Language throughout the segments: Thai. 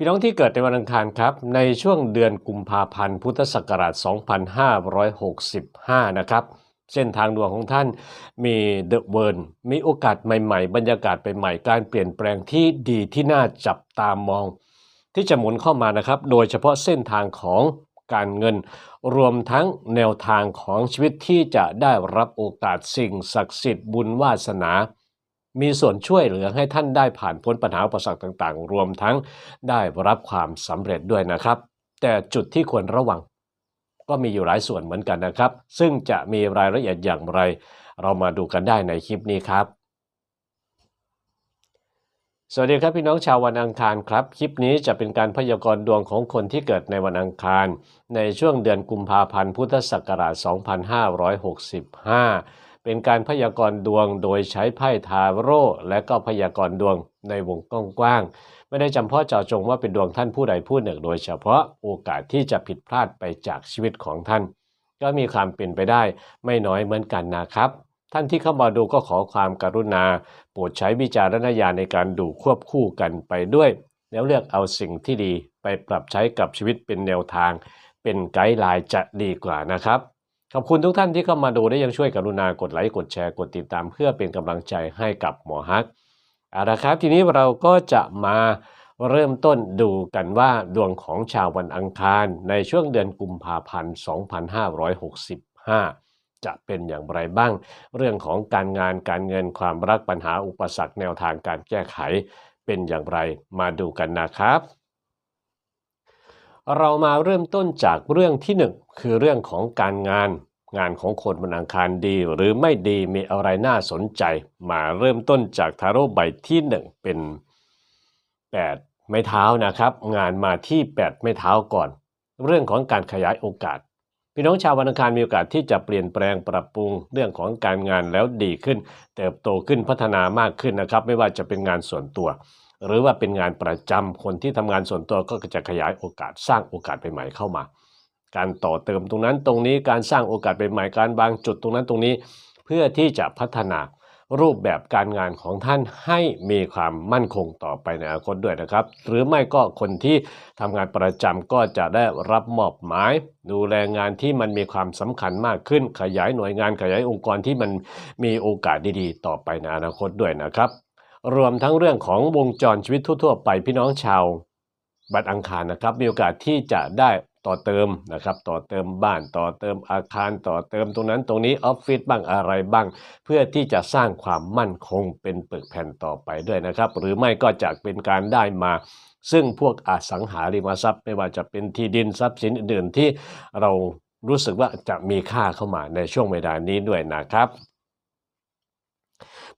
พี่น้องที่เกิดในวันอังคารครับ ในช่วงเดือนกุมภาพันธ์ พุทธศักราช 2565 นะครับ เส้นทางดวงของท่านมีเดอะเวิร์มีโอกาสใหม่ๆ บรรยากาศใหม่ๆ การเปลี่ยนแปลงที่ดีที่น่าจับตามอง ที่จะหมุนเข้ามานะครับ โดยเฉพาะเส้นทางของการเงิน รวมทั้งแนวทางของชีวิตที่จะได้รับโอกาสสิ่งศักดิ์สิทธิ์บุญวาสนา มีส่วนช่วยเหลือให้ท่านได้ผ่านพ้นปัญหาอุปสรรคต่างๆ รวมทั้งได้รับความสำเร็จด้วยนะครับ แต่จุดที่ควรระวัง ก็มีอยู่หลายส่วนเหมือนกันนะครับ ซึ่งจะมีรายละเอียดอย่างไร เรามาดูกันได้ในคลิปนี้ครับสวัสดีครับพี่น้องชาววันอังคารครับ คลิปนี้จะเป็นการพยากรณ์ดวงของคนที่เกิดในวันอังคาร ในช่วงเดือนกุมภาพันธ์พุทธศักราช 2565 เป็นการพยากรณ์ดวงโดยใช้ไพ่ทาโร่และก็พยากรณ์ดวงในวงกว้างๆ ไม่ได้จำเพาะเจาะจงว่าเป็นดวงท่านผู้ใดผู้หนึ่ง โดยเฉพาะโอกาสที่จะผิดพลาดไปจากชีวิตของท่าน ก็มีความเป็นไปได้ไม่น้อยเหมือนกันนะครับ ท่านที่เข้ามาดูก็ขอความกรุณา โปรดใช้วิจารณญาณในการดูควบคู่กันไปด้วย แล้วเลือกเอาสิ่งที่ดีไปปรับใช้กับชีวิตเป็นแนวทาง เป็นไกด์ไลน์จะดีกว่านะครับ ขอบคุณทุกท่านที่เข้ามาดูและยังช่วยกรุณากดไลค์กดแชร์กดติดตาม เพื่อเป็นกำลังใจให้กับหมอฮักเอาละครับ ทีนี้เราก็จะมาเริ่มต้นดูกันว่าดวงของชาววันอังคาร ในช่วงเดือนกุมภาพันธ์ 2565 จะเป็นอย่างไรบ้าง เรื่องของการงานการเงินความรักปัญหาอุปสรรคแนวทางการแก้ไขเป็นอย่างไรมาดูกันนะครับ เรามาเริ่มต้นจากเรื่องที่หนึ่ง คือเรื่องของการงานงานของคนบนอังคารดี หรือไม่ดีมีอะไรน่าสนใจ มาเริ่มต้นจากทาโร่ใบที่หนึ่งเป็น 8 ไม้เท้านะครับ งานมาที่ 8 ไม้เท้าก่อน เรื่องของการขยายโอกาส พี่น้องชาววันอังคารมีโอกาสที่จะเปลี่ยนแปลงปรับปรุงเรื่องของการงานแล้วดีขึ้น เติบโตขึ้นพัฒนามากขึ้นนะครับ ไม่ว่าจะเป็นงานส่วนตัว หรือว่าเป็นงานประจำคนที่ทำงานส่วนตัวก็จะขยายโอกาสสร้างโอกาสใหม่ๆเข้ามา การต่อเติมตรงนั้นตรงนี้การสร้างโอกาสใหม่ๆการวางจุดตรงนั้นตรงนี้ เพื่อที่จะพัฒนารูปแบบการงานของท่านให้มีความมั่นคงต่อไปในอนาคตด้วยนะครับ หรือไม่ก็คนที่ทำงานประจำก็จะได้รับมอบหมาย ดูแลงานที่มันมีความสำคัญมากขึ้น ขยายหน่วยงานขยายองค์กรที่มันมีโอกาสดีๆ ต่อไปในอนาคตด้วยนะครับ รวมทั้งเรื่องของวงจรชีวิตทั่ว ๆ ไปพี่น้องชาวบัตรอังคารนะครับ มีโอกาสที่จะได้ ต่อเติมนะครับต่อเติมบ้านต่อเติมอาคารต่อเติมตรงนั้นตรงนี้ออฟฟิศบ้างอะไรบ้าง เพื่อที่จะสร้างความมั่นคงเป็นปึกแผ่นต่อไปด้วยนะครับ หรือไม่ก็จะเป็นการได้มาซึ่งพวกอสังหาริมทรัพย์ ไม่ว่าจะเป็นที่ดินทรัพย์สินอื่นๆที่เรารู้สึกว่าจะมีค่าเข้ามาในช่วงเวลานี้ด้วยนะครับ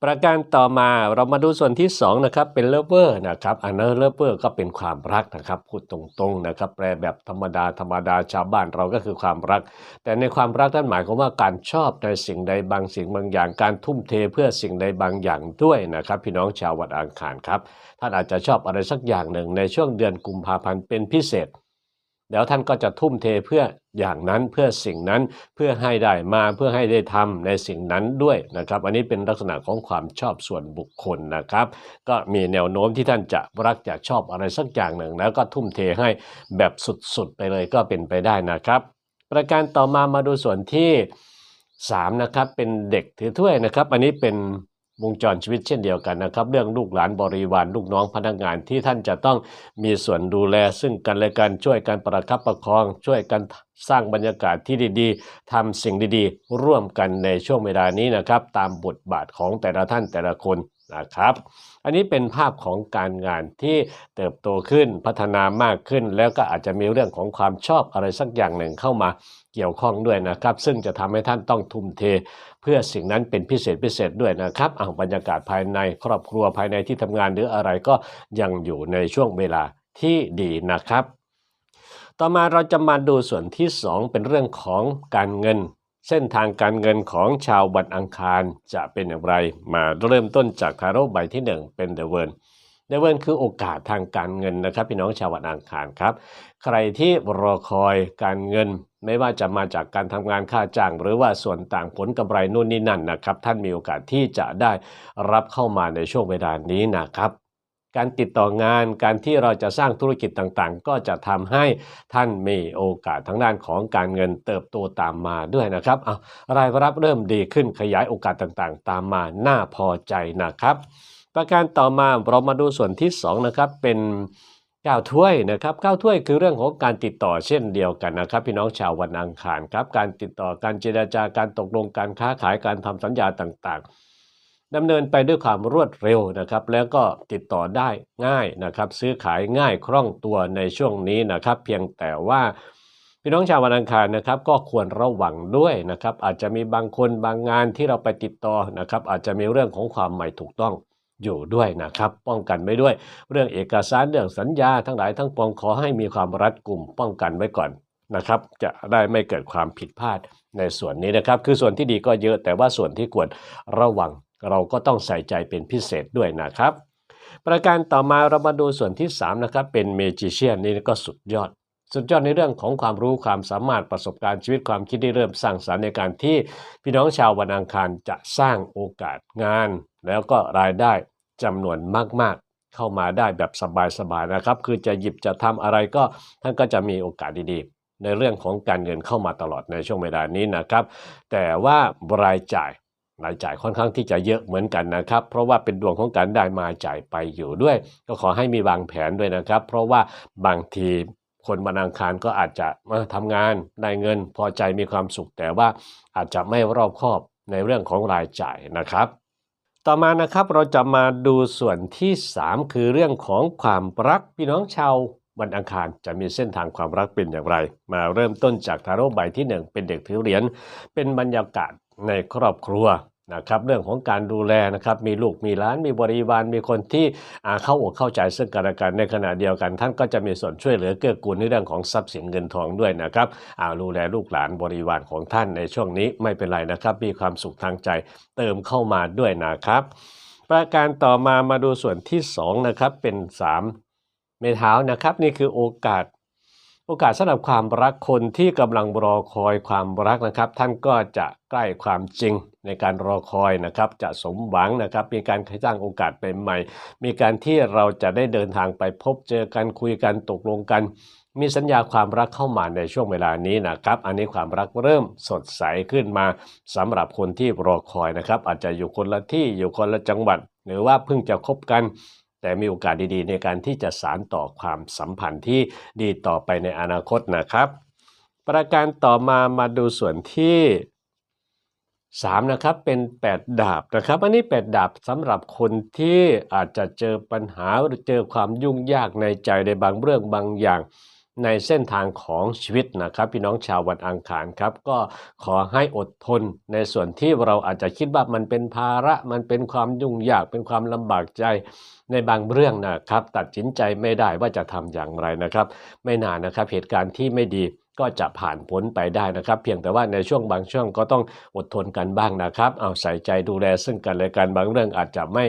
ประการต่อมาเรามาดูส่วนที่2นะครับเป็นเลเวอร์นะครับอันนั้นเลเวอร์ก็เป็นความรักนะครับพูดตรงๆนะครับแปลแบบธรรมดาธรรมดาชาวบ้านเราก็คือความรัก แต่ในความรักท่านหมายความว่าการชอบในสิ่งใดบางสิ่งบางอย่าง การทุ่มเทเพื่อสิ่งใดบางอย่างด้วยนะครับ พี่น้องชาววัดอังคารครับท่านอาจจะชอบอะไรสักอย่างหนึ่งในช่วงเดือนกุมภาพันธ์เป็นพิเศษ แล้วท่านก็จะทุ่มเทเพื่ออย่างนั้นเพื่อสิ่งนั้นเพื่อให้ได้มาเพื่อให้ได้ทำในสิ่งนั้นด้วยนะครับ อันนี้เป็นลักษณะของความชอบส่วนบุคคลนะครับ ก็มีแนวโน้มที่ท่านจะรักจะชอบอะไรสักอย่างหนึ่ง แล้วก็ทุ่มเทให้แบบสุดๆไปเลยก็เป็นไปได้นะครับ ประการต่อมามาดูส่วนที่3นะครับเป็นเด็กถือถ้วยนะครับ อันนี้เป็น วงจรชีวิตเช่นเดียวกันนะครับ เรื่องลูกหลานบริวารลูกน้องพนักงานที่ท่านจะต้องมีส่วนดูแล ซึ่งกันและกันช่วยกันประคับประคอง ช่วยกันสร้างบรรยากาศที่ดีๆทำสิ่งดีๆ ร่วมกันในช่วงเวลานี้นะครับ ตามบทบาทของแต่ละท่านแต่ละคนนะครับ อันนี้เป็นภาพของการงานที่เติบโตขึ้นพัฒนามากขึ้น แล้วก็อาจจะมีเรื่องของความชอบอะไรสักอย่างหนึ่งเข้ามาเกี่ยวข้องด้วยนะครับ ซึ่งจะทำให้ท่านต้องทุ่มเท เพื่อสิ่งนั้นเป็นพิเศษพิเศษด้วยนะครับอ่าบรรยากาศภายในครอบครัวภายในที่ทำงานหรืออะไรก็ยังอยู่ในช่วงเวลาที่ดีนะครับ ต่อมาเราจะมาดูส่วนที่ 2 เป็นเรื่องของการเงิน เส้นทางการเงินของชาววันอังคารจะเป็นอย่างไร มาเริ่มต้นจากทาโร่ใบที่ 1 เป็นเดเวิร์ นเดเวิร์นคือโอกาสทางการเงินนะครับ พี่น้องชาววันอังคารครับ ใครที่รอคอยการเงิน ไม่ว่าจะมาจากการทำงานค่าจ้าง หรือว่าส่วนต่างผลกำไรนู่นนี่นั่นนะครับ ท่านมีโอกาสที่จะได้รับเข้ามาในช่วงเวลานี้นะครับการติดต่องานการที่เราจะสร้างธุรกิจต่างๆ ก็จะทำให้ท่านมีโอกาสทางด้านของการเงินเติบโตตามมาด้วยนะครับเอารายรับเริ่มดีขึ้นขยายโอกาสต่างๆ ตามมาน่าพอใจนะครับ ประการต่อมาเรามาดูส่วนที่สองนะครับเป็นก้าวถ้วยนะครับก้าวถ้วยคือเรื่องของการติดต่อเช่นเดียวกันนะครับ พี่น้องชาววันอังคารครับ การติดต่อการเจรจาการตกลงการค้าขายการทำสัญญาต่างๆดำเนินไปด้วยความรวดเร็วนะครับ แล้วก็ติดต่อได้ง่ายนะครับ ซื้อขายง่ายคล่องตัวในช่วงนี้นะครับ เพียงแต่ว่าพี่น้องชาววันอังคารนะครับ ก็ควรระวังด้วยนะครับ อาจจะมีบางคนบางงานที่เราไปติดต่อนะครับ อาจจะมีเรื่องของความไม่ถูกต้อง อยู่ด้วยนะครับ ป้องกันไว้ด้วย เรื่องเอกสารเรื่องสัญญาทั้งหลายทั้งปวงขอให้มีความรัดกุมป้องกันไว้ก่อนนะครับ จะได้ไม่เกิดความผิดพลาดในส่วนนี้นะครับ คือส่วนที่ดีก็เยอะแต่ว่าส่วนที่ควรระวังเราก็ต้องใส่ใจเป็นพิเศษด้วยนะครับ ประการต่อมาเรามาดูส่วนที่3นะครับเป็นเมจิเชียนนี่ก็สุดยอด สุดยอดในเรื่องของความรู้ความสามารถประสบการณ์ชีวิตความคิดที่เริ่มสร้างสรรค์ในการที่พี่น้องชาววันอังคารจะสร้างโอกาสงาน แล้วก็รายได้ จำนวนมาก ๆ เข้ามาได้แบบสบายๆนะครับ คือจะหยิบจะทำอะไรก็ท่านก็จะมีโอกาสดีๆ ในเรื่องของการเงินเข้ามาตลอดในช่วงเวลานี้นะครับ แต่ว่ารายจ่ายรายจ่ายค่อนข้างที่จะเยอะเหมือนกันนะครับ เพราะว่าเป็นดวงของการได้มาจ่ายไปอยู่ด้วย ก็ขอให้มีวางแผนด้วยนะครับ เพราะว่าบางทีคนวันอังคารก็อาจจะมาทำงานได้เงินพอใจมีความสุข แต่ว่าอาจจะไม่รอบคอบในเรื่องของรายจ่ายนะครับ ต่อมานะครับเราจะมาดูส่วนที่ 3 คือเรื่องของความรักพี่น้องชาววันอังคารจะมีเส้นทางความรักเป็นอย่างไร มาเริ่มต้นจากทาโร่ใบที่ 1 เป็นเด็กถือเหรียญเป็นบรรยากาศในครอบครัว นะครับเรื่องของการดูแลนะครับมีลูกมีล้านมีบริวารมีคนที่เข้าอกเข้าใจซึ่งกันและกันในขณะเดียวกัน ท่านก็จะมีส่วนช่วยเหลือเกื้อกูลในเรื่องของทรัพย์สินเงินทองด้วยนะครับดูแลลูกหลานบริวารของท่านในช่วงนี้ไม่เป็นไรนะครับ มีความสุขทางใจเติมเข้ามาด้วยนะครับ ประการต่อมามาดูส่วนที่2นะครับเป็น 3 เมท้านะครับ นี่คือโอกาส โอกาสสำหรับความรักคนที่กำลังรอคอยความรักนะครับ ท่านก็จะใกล้ความจริงในการรอคอยนะครับ จะสมหวังนะครับ มีการสร้างโอกาสใหม่ๆมีการที่เราจะได้เดินทางไปพบเจอกันคุยกันตกลงกัน มีสัญญาความรักเข้ามาในช่วงเวลานี้นะครับ อันนี้ความรักเริ่มสดใสขึ้นมาสำหรับคนที่รอคอยนะครับ อาจจะอยู่คนละที่อยู่คนละจังหวัด หรือว่าเพิ่งจะคบกัน แต่มีโอกาสดีๆ ในการที่จะสานต่อความสัมพันธ์ที่ดีต่อไปในอนาคตนะครับ ประการต่อมามาดูส่วนที่3นะครับเป็น 8 ดาบนะครับ อันนี้ 8 ดาบสำหรับคนที่อาจจะเจอปัญหาหรือเจอความยุ่งยากในใจในบางเรื่องบางอย่าง ในเส้นทางของชีวิตนะครับ พี่น้องชาววันอังคารครับก็ขอให้อดทนในส่วนที่เราอาจจะคิดว่ามันเป็นภาระมันเป็นความยุ่งยากเป็นความลำบากใจในบางเรื่องนะครับ ตัดสินใจไม่ได้ว่าจะทำอย่างไรนะครับ ไม่นานนะครับเหตุการณ์ที่ไม่ดี ก็จะผ่านพ้นไปได้นะครับ เพียงแต่ว่าในช่วงบางช่วงก็ต้องอดทนกันบ้างนะครับ เอาใส่ใจดูแลซึ่งกันและกันบางเรื่องอาจจะไม่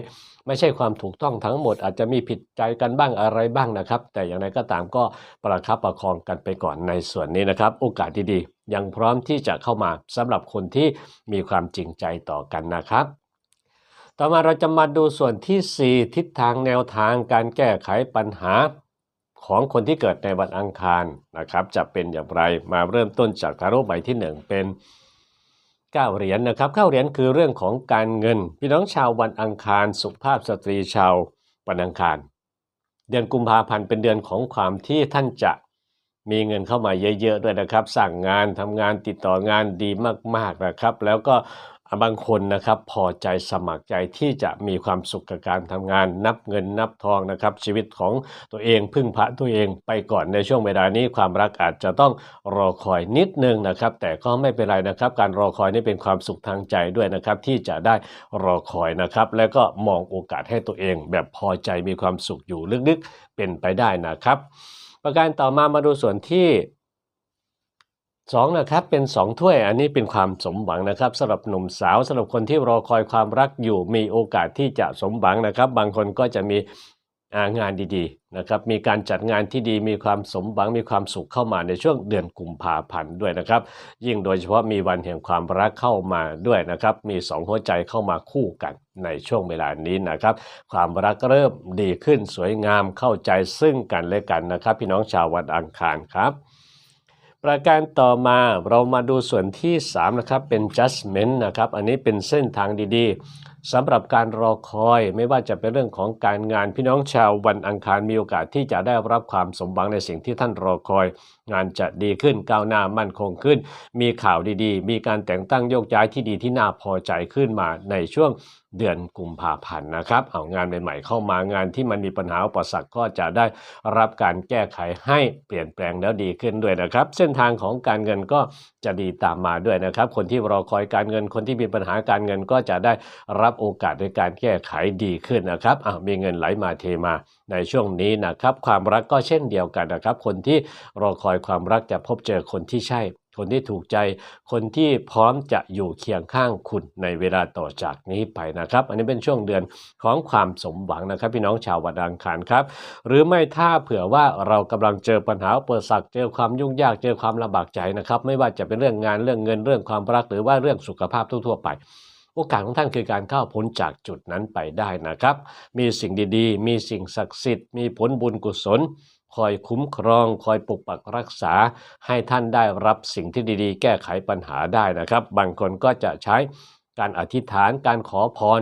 ไม่ใช่ความถูกต้องทั้งหมดอาจจะมีผิดใจกันบ้างอะไรบ้างนะครับ แต่อย่างไรก็ตามก็ประคับประคองกันไปก่อนในส่วนนี้นะครับ โอกาสดีๆยังพร้อมที่จะเข้ามาสำหรับคนที่มีความจริงใจต่อกันนะครับ ต่อมาเราจะมาดูส่วนที่ 4 ทิศทางแนวทางการแก้ไขปัญหา ของคนที่เกิดในวันอังคารนะครับจะเป็นอย่างไรมาเริ่มต้นจากทาโร่ใบที่ 1 เป็น9เหรียญนะครับ9เหรียญคือเรื่องของการเงิน พี่น้องชาววันอังคารสุภาพสตรีชาววันอังคาร เดือนกุมภาพันธ์เป็นเดือนของความที่ท่านจะมีเงินเข้ามาเยอะๆด้วยนะครับ สั่งงานทำงานติดต่องานดีมากๆนะครับ แล้วก็ บางคนนะครับพอใจสมัครใจที่จะมีความสุขกับการทำงาน นับเงินนับทองนะครับชีวิตของตัวเองพึ่งพระตัวเองไปก่อนในช่วงเวลานี้ความรักอาจจะต้องรอคอยนิดนึงนะครับ แต่ก็ไม่เป็นไรนะครับ การรอคอยนี่เป็นความสุขทางใจด้วยนะครับที่จะได้รอคอยนะครับ แล้วก็มองโอกาสให้ตัวเอง แบบพอใจมีความสุขอยู่ลึกๆเป็นไปได้นะครับ ประการต่อมามาดูส่วนที่ สองนะครับเป็นสองถ้วยอันนี้เป็นความสมหวังนะครับสำหรับหนุ่มสาวสำหรับคนที่รอคอยความรักอยู่มีโอกาสที่จะสมหวังนะครับ บางคนก็จะมีงานดีๆนะครับมีการจัดงานที่ดีมีความสมหวังมีความสุขเข้ามาในช่วงเดือนกุมภาพันธ์ด้วยนะครับ ยิ่งโดยเฉพาะมีวันแห่งความรักเข้ามาด้วยนะครับ มีสองหัวใจเข้ามาคู่กันในช่วงเวลานี้นะครับ ความรักเริ่มดีขึ้นสวยงามเข้าใจซึ่งกันและกันนะครับ พี่น้องชาววันอังคารครับ ประการต่อมาเรามาดูส่วนที่ 3 นะครับเป็น judgment นะครับ อันนี้เป็นเส้นทางดีๆสำหรับการรอคอยไม่ว่าจะเป็นเรื่องของการงานพี่น้องชาววันอังคารมีโอกาสที่จะได้รับความสมหวังในสิ่งที่ท่านรอคอย งานจะดีขึ้นก้าวหน้ามั่นคงขึ้น มีข่าวดีๆ มีการแต่งตั้งโยกย้ายที่ดีที่น่าพอใจขึ้นมาในช่วง เดือนกุมภาพันธ์นะครับเอางานใหม่ๆเข้ามางานที่มันมีปัญหาอุปสรรคก็จะได้รับการแก้ไขให้เปลี่ยนแปลงแล้วดีขึ้นด้วยนะครับ เส้นทางของการเงินก็จะดีตามมาด้วยนะครับ คนที่รอคอยการเงินคนที่มีปัญหาการเงินก็จะได้รับโอกาสในการแก้ไขดีขึ้นนะครับอะมีเงินไหลมาเทมาในช่วงนี้นะครับ ความรักก็เช่นเดียวกันนะครับ คนที่รอคอยความรักจะพบเจอคนที่ใช่ คนที่ถูกใจ คนที่พร้อมจะอยู่เคียงข้างคุณในเวลาต่อจากนี้ไปนะครับ อันนี้เป็นช่วงเดือนของความสมหวังนะครับ พี่น้องชาววันอังคารครับ หรือไม่ถ้าเผื่อว่าเรากำลังเจอปัญหาอุปสรรคเจอความยุ่งยากเจอความลำบากใจนะครับ ไม่ว่าจะเป็นเรื่องงานเรื่องเงินเรื่องความรักหรือว่าเรื่องสุขภาพทั่วๆไปโอกาสของท่านคือการเข้าพ้นจากจุดนั้นไปได้นะครับ มีสิ่งดีๆ มีสิ่งศักดิ์สิทธิ์ มีผลบุญกุศล คอยคุ้มครอง คอยปกปักรักษา ให้ท่านได้รับสิ่งที่ดีๆ แก้ไขปัญหาได้นะครับ บางคนก็จะใช้การอธิษฐานการขอพร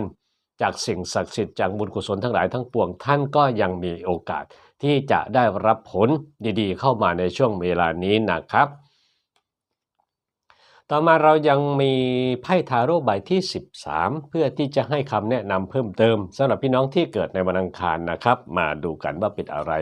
จากสิ่งศักดิ์สิทธิ์จากบุญกุศลทั้งหลายทั้งปวงท่านก็ยังมีโอกาสที่จะได้รับผลดีๆ เข้ามาในช่วงเวลานี้นะครับ ต่อมาเรายังมีไพ่ทาโร่ใบที่ 13 เพื่อที่จะให้คำแนะนำเพิ่มเติมสำหรับพี่น้องที่เกิดในวันอังคารนะครับ มาดูกันว่าเป็นอะไร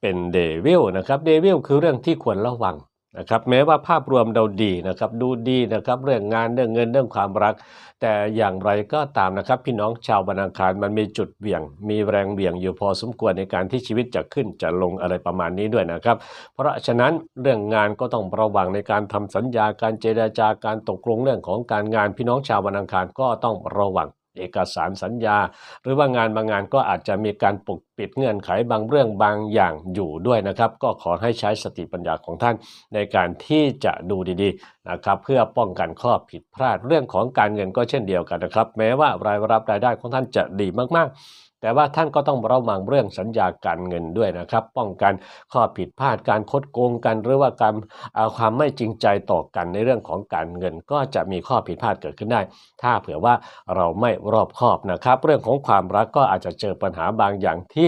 เป็นเดวิลนะครับ เดวิลคือเรื่องที่ควรระวัง นะครับแม้ว่าภาพรวมเราดีนะครับดูดีนะครับเรื่องงานเรื่องเงินเรื่องความรัก แต่อย่างไรก็ตามนะครับ พี่น้องชาววันอังคารมันมีจุดเบี่ยง มีแรงเบี่ยงอยู่พอสมควรในการที่ชีวิตจะขึ้นจะลงอะไรประมาณนี้ด้วยนะครับ เพราะฉะนั้นเรื่องงานก็ต้องระวังในการทำสัญญาการเจรจาการตกลงเรื่องของการงานพี่น้องชาววันอังคารก็ต้องระวังเอกสารสัญญา หรือว่างานบางงานก็อาจจะมีการปก ปิดเงื่อนไขบางเรื่องบางอย่างอยู่ด้วยนะครับ ก็ขอให้ใช้สติปัญญาของท่านในการที่จะดูดีๆนะครับ เพื่อป้องกันข้อผิดพลาดเรื่องของการเงินก็เช่นเดียวกันนะครับ แม้ว่ารายรับรายได้ของท่านจะดีมากๆแต่ว่าท่านก็ต้องระวังเรื่องสัญญาการเงินด้วยนะครับ ป้องกันข้อผิดพลาดการคดโกงกัน หรือว่าการเอาความไม่จริงใจต่อกันในเรื่องของการเงิน ก็จะมีข้อผิดพลาดเกิดขึ้นได้ ถ้าเผื่อว่าเราไม่รอบคอบนะครับ เรื่องของความรักก็อาจจะเจอปัญหาบางอย่างที่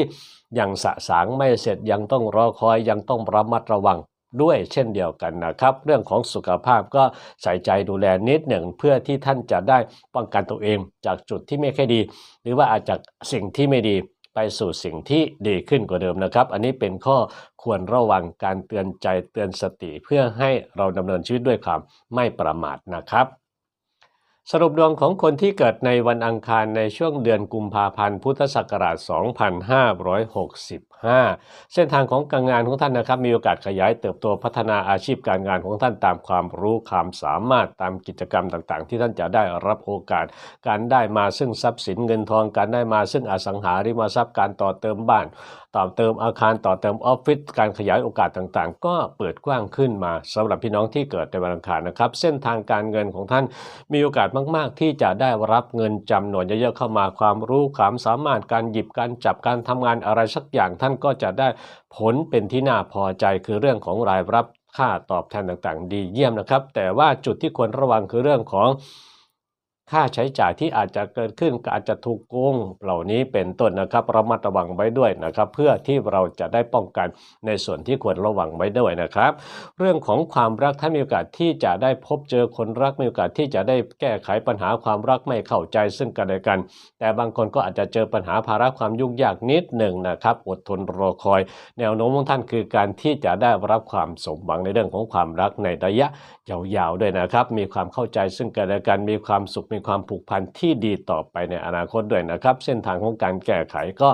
ยังสะสางไม่เสร็จยังต้องรอคอยยังต้องระมัดระวังด้วยเช่นเดียวกันนะครับ เรื่องของสุขภาพก็ใส่ใจดูแลนิดหนึ่งเพื่อที่ท่านจะได้ป้องกันตัวเองจากจุดที่ไม่ค่อยดี หรือว่าอาจจะสิ่งที่ไม่ดีไปสู่สิ่งที่ดีขึ้นกว่าเดิมนะครับ อันนี้เป็นข้อควรระวังการเตือนใจเตือนสติ เพื่อให้เราดำเนินชีวิตด้วยความไม่ประมาทนะครับ สรุปดวงของคนที่เกิดในวันอังคารในช่วงเดือนกุมภาพันธ์ พุทธศักราช 2560 5 เส้นทางของการงานของท่านนะครับ มีโอกาสขยายเติบโตพัฒนาอาชีพการงานของท่านตามความรู้ความสามารถตามกิจกรรมต่างๆ ที่ท่านจะได้รับโอกาส การได้มาซึ่งทรัพย์สินเงินทองการได้มาซึ่งอสังหาริมทรัพย์การต่อเติมบ้าน ต่อเติมอาคารต่อเติมออฟฟิศการขยายโอกาสต่างๆ ก็เปิดกว้างขึ้นมาสำหรับพี่น้องที่เกิดในวันอังคารนะครับ เส้นทางการเงินของท่านมีโอกาสมาก ๆ ที่จะได้รับเงินจำนวนเยอะๆเข้ามาความรู้ความสามารถการหยิบการจับการทำงานอะไรสักอย่างท่านก็จะได้ผลเป็นที่น่าพอใจคือเรื่องของรายรับค่าตอบแทนต่างๆ ดีเยี่ยมนะครับ แต่ว่าจุดที่ควรระวังคือเรื่องของ ค่าใช้จ่ายที่อาจจะเกิดขึ้นอาจจะถูกโกงเหล่านี้เป็นต้นนะครับระมัดระวังไว้ด้วยนะครับ เพื่อที่เราจะได้ป้องกันในส่วนที่ควรระวังไว้ด้วยนะครับ เรื่องของความรักท่านมีโอกาสที่จะได้พบเจอคนรักมีโอกาสที่จะได้แก้ไขปัญหาความรักไม่เข้าใจซึ่งกันและกัน แต่บางคนก็อาจจะเจอปัญหาภาระความยุ่งยากนิดหนึ่งนะครับ อดทนรอคอย แนวโน้มของท่านคือการที่จะได้รับความสมหวังในเรื่องของความรักในระยะยาวๆด้วยนะครับ มีความเข้าใจซึ่งกันและกันมีความสุขมีความผูกพันที่ดีต่อไปในอนาคตด้วยนะครับ เส้นทางของการแก้ไขก็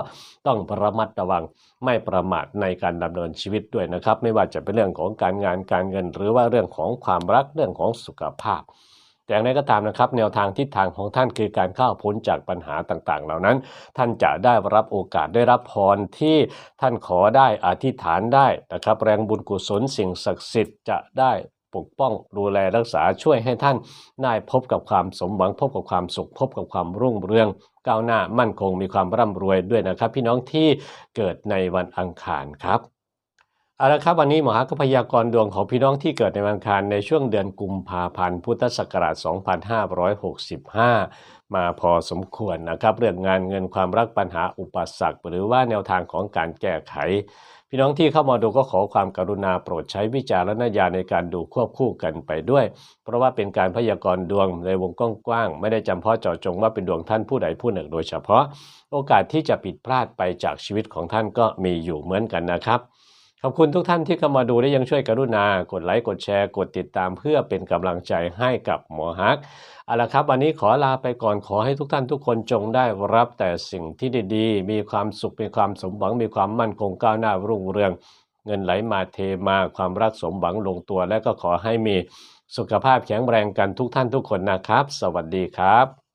ต้องระมัดระวังไม่ประมาทในการดำเนินชีวิตด้วยนะครับ ไม่ว่าจะเป็นเรื่องของการงานการเงิน หรือว่าเรื่องของความรักเรื่องของสุขภาพแต่อย่างไรก็ตามนะครับแนวทางทิศทางของท่านคือการเข้าพ้นจากปัญหาต่างๆ เหล่านั้น ท่านจะได้รับโอกาสได้รับพรที่ท่านขอได้อธิษฐานได้นะครับ แรงบุญกุศลสิ่งศักดิ์สิทธิ์จะได้ ปกป้องดูแลรักษาช่วยให้ท่านได้พบกับความสมหวังพบกับความสุข พบกับความรุ่งเรืองก้าวหน้ามั่นคงมีความร่ำรวยด้วยนะครับ พี่น้องที่เกิดในวันอังคารครับเอาละครับวันนี้หมอฮักก็พยากรณ์ดวงของพี่น้องที่เกิดในวันอังคารในช่วงเดือนกุมภาพันธ์พุทธศักราช 2565 มาพอสมควรนะครับ เรื่องงานเงินความรักปัญหาอุปสรรค หรือว่าแนวทางของการแก้ไข พี่น้องที่เข้ามาดูก็ขอความกรุณาโปรดใช้วิจารณญาณในการดูควบคู่กันไปด้วย เพราะว่าเป็นการพยากรณ์ดวงในวงกว้างๆไม่ได้จำเพาะเจาะจงว่าเป็นดวงท่านผู้ใดผู้หนึ่ง โดยเฉพาะ โอกาสที่จะผิดพลาดไปจากชีวิตของท่านก็มีอยู่เหมือนกันนะครับ ขอบคุณทุกท่านที่เข้ามาดูและยังช่วยกรุณา กดไลค์ กดแชร์ กดติดตามเพื่อเป็นกำลังใจให้กับหมอฮักเอาละครับ วันนี้ขอลาไปก่อนขอให้ทุกท่านทุกคนจงได้รับแต่สิ่งที่ดี ๆ มีความสุข มีความสมหวัง มีความมั่นคงก้าวหน้ารุ่งเรือง เงินไหลมาเทมาความรักสมหวังลงตัว และก็ขอให้มีสุขภาพแข็งแรงกันทุกท่านทุกคนนะครับ สวัสดีครับ